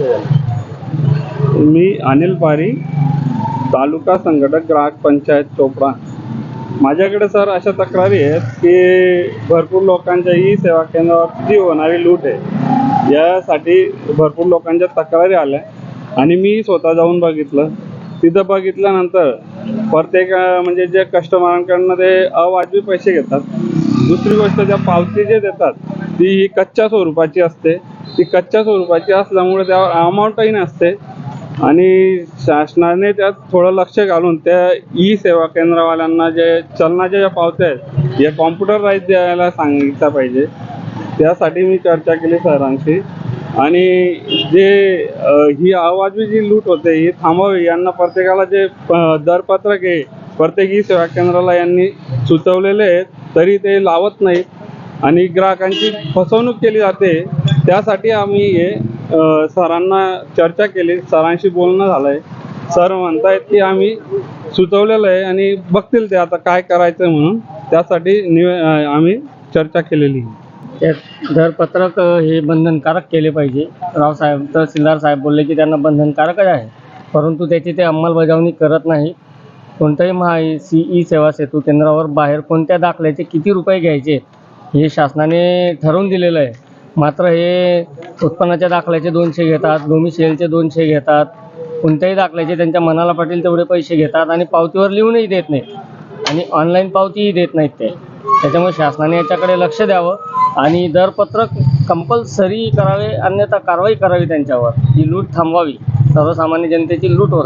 मी अनिल पारी तालुका संघटक ग्राहक पंचायत चोपडा. माझ्याकडे सर अशा तक्रारी आहेत की भरपूर लोकांच्या ई सेवा केंद्रावरती जी होणारी लूट आहे यासाठी भरपूर लोकांच्या तक्रारी आल्या. आणि मी स्वतः जाऊन बघितलं. तिथं बघितल्यानंतर प्रत्येक म्हणजे जे कस्टमरांकडनं ते अवाजवी पैसे घेतात. दुसरी गोष्ट ज्या पावती जे देतात ती ही कच्च्या स्वरूपाची असते. ती कच्च्या स्वरूपाची असल्यामुळे त्यावर अमाऊंटही नसते. आणि शासनाने त्यात थोडं लक्ष घालून त्या ई सेवा केंद्रवाल्यांना जे चलनाच्या ज्या पावत्या आहेत या कॉम्प्युटराईज द्यायला सांगितलं पाहिजे. त्यासाठी मी चर्चा केली सरांशी. आणि जे ही आवाजवी जी लूट होते ही थांबावी यांना प्रत्येकाला जे दरपत्रक आहे प्रत्येक ई सेवा केंद्राला यांनी सुचवलेले आहेत तरी ते लावत नाहीत. आणि ग्राहकांची फसवणूक केली जाते त्यासाठी आम्ही हे सरांना चर्चा केली. सरांशी बोलणं झालं आहे सर म्हणतायत की आम्ही सुचवलेलं आहे आणि बघतील ते आता काय करायचं म्हणून. त्यासाठी निवे आम्ही चर्चा केलेली त्यात दरपत्रक हे बंधनकारक केले पाहिजे. रावसाहेब तहसीलदार साहेब बोलले की त्यांना बंधनकारकच आहे. परंतु त्याची ते अंमलबजावणी करत नाही. कोणत्याही महा सी ई सेवा सेतू केंद्रावर बाहेर कोणत्या दाखल्याचे किती रुपये घ्यायचे हे शासनाने ठरवून दिलेलं आहे. मात्र हे उत्पन्नाच्या दाखल्याचे दोनशे घेतात डोमिशियलचे दोनशे घेतात. कोणत्याही दाखल्याचे त्यांच्या मनाला पटेल तेवढे पैसे घेतात आणि पावतीवर लिहूनही देत नाहीत. आणि ऑनलाईन पावतीही देत नाहीत ते. त्याच्यामुळे शासनाने याच्याकडे लक्ष द्यावं आणि दरपत्रक कंपल्सरी करावे अन्यथा कारवाई करावी त्यांच्यावर. ही लूट थांबवावी. सर्वसामान्य जनतेची लूट होत